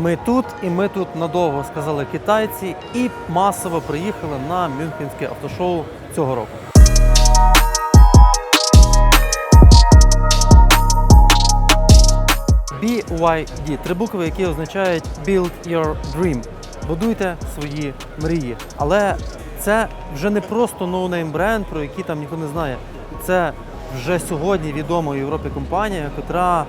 Ми тут і ми тут надовго сказали китайці, і масово приїхали на Мюнхенське автошоу цього року. BYD – три букви, які означають Build Your Dream. Будуйте свої мрії. Але це вже не просто ноунейм бренд, про який там ніхто не знає. Це вже сьогодні відома у Європі компанія, яка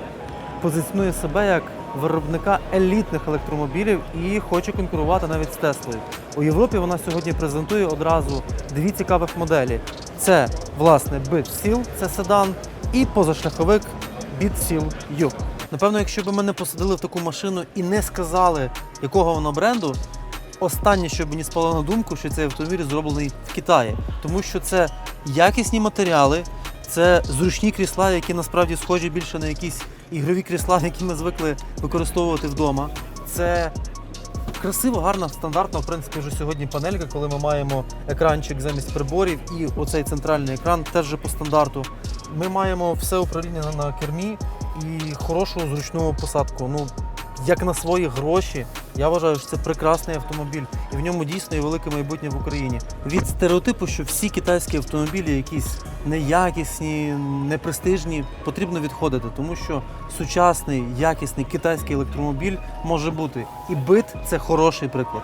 позиціонує себе як виробника елітних електромобілів і хоче конкурувати навіть з Теслою. У Європі вона сьогодні презентує одразу дві цікавих моделі: це власне BitSeal, це седан, і позашляховик BitSeal U. Напевно, якщо б мене посадили в таку машину і не сказали, якого воно бренду, останнє, що мені спало на думку, що цей автомобіль зроблений в Китаї, тому що це якісні матеріали, це зручні крісла, які насправді схожі більше на якісь ігрові крісла, які ми звикли використовувати вдома. Це красиво, гарна, стандартна, в принципі, вже сьогодні панелька, коли ми маємо екранчик замість приборів і оцей центральний екран теж вже по стандарту. Ми маємо все управління на кермі і хорошу зручну посадку. Ну, як на свої гроші, я вважаю, що це прекрасний автомобіль, і в ньому дійсно є велике майбутнє в Україні. Від стереотипу, що всі китайські автомобілі якісь неякісні, непрестижні, потрібно відходити, тому що сучасний, якісний китайський електромобіль може бути. І бит це хороший приклад.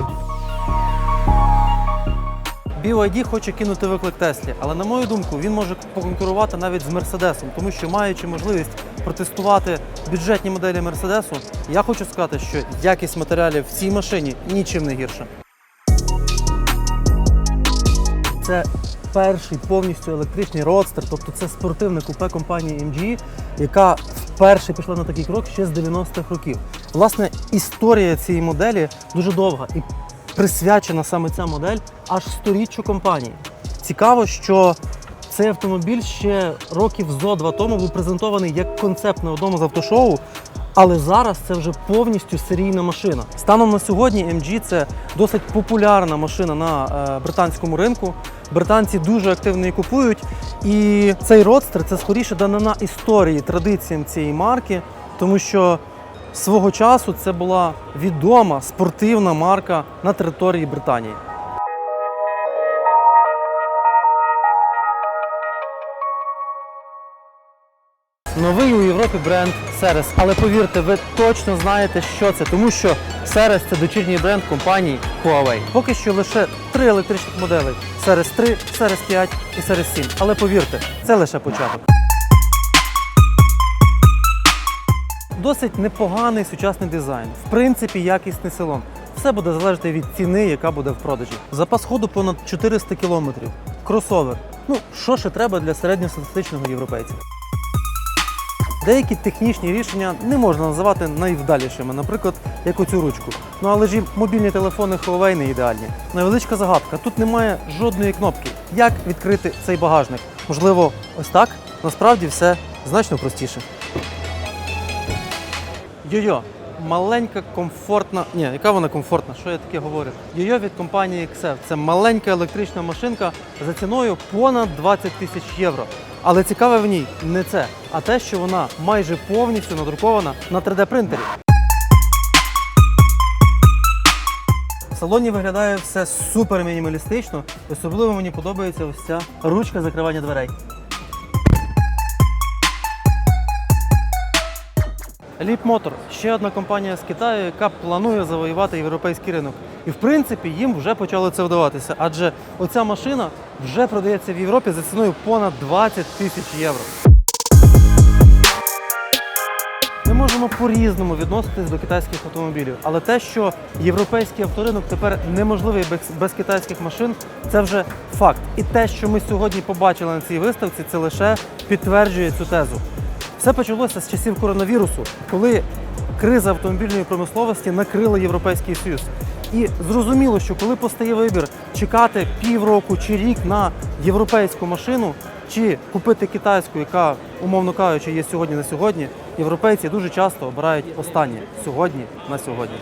BYD хоче кинути виклик Теслі, але на мою думку, він може поконкурувати навіть з Мерседесом, тому що маючи можливість протестувати бюджетні моделі Мерседесу, я хочу сказати, що якість матеріалів в цій машині нічим не гірша. Це перший повністю електричний родстер, тобто це спортивне купе компанії MG, яка вперше пішла на такий крок ще з 90-х років. Власне, історія цієї моделі дуже довга і присвячена саме ця модель аж сторіччю компанії. Цікаво, що цей автомобіль ще років зо два тому був презентований як концепт на одному з автошоу. Але зараз це вже повністю серійна машина. Станом на сьогодні MG це досить популярна машина на е, британському ринку. Британці дуже активно її купують. І цей родстер це скоріше данина історії, традиціям цієї марки, тому що свого часу це була відома спортивна марка на території Британії. Новий у Європі бренд Ceres. Але повірте, ви точно знаєте, що це, тому що Ceres – це дочірній бренд компанії Huawei. Поки що лише три електричних моделі: Ceres 3, Ceres 5 і Ceres 7. Але повірте, це лише початок. Досить непоганий сучасний дизайн. В принципі, якісний салон. Все буде залежати від ціни, яка буде в продажі. Запас ходу понад 400 кілометрів. Кросовер. Ну, що ще треба для середньостатистичного європейця? Деякі технічні рішення не можна називати найвдалішими, наприклад, як оцю ручку. Ну але ж і мобільні телефони Huawei не ідеальні. Невеличка загадка. Тут немає жодної кнопки. Як відкрити цей багажник? Можливо, ось так? Насправді все значно простіше. Йо-йо, маленька, комфортна. Ні, яка вона комфортна? Що я таке говорю? Йо-йо від компанії XF. Це маленька електрична машинка за ціною понад 20 тисяч євро. Але цікаве в ній не це, а те, що вона майже повністю надрукована на 3D-принтері. В салоні виглядає все супер мінімалістично. Особливо мені подобається ось ця ручка закривання дверей. Motor – ще одна компанія з Китаю, яка планує завоювати європейський ринок. І в принципі їм вже почало це вдаватися, адже оця машина вже продається в Європі за ціною понад 20 тисяч євро. Ми можемо по-різному відноситись до китайських автомобілів, але те, що європейський авторинок тепер неможливий без китайських машин, це вже факт. І те, що ми сьогодні побачили на цій виставці, це лише підтверджує цю тезу. Все почалося з часів коронавірусу, коли криза автомобільної промисловості накрила Європейський Союз. І зрозуміло, що коли постає вибір чекати півроку чи рік на європейську машину, чи купити китайську, яка, умовно кажучи, є сьогодні на сьогодні, європейці дуже часто обирають останнє сьогодні на сьогодні.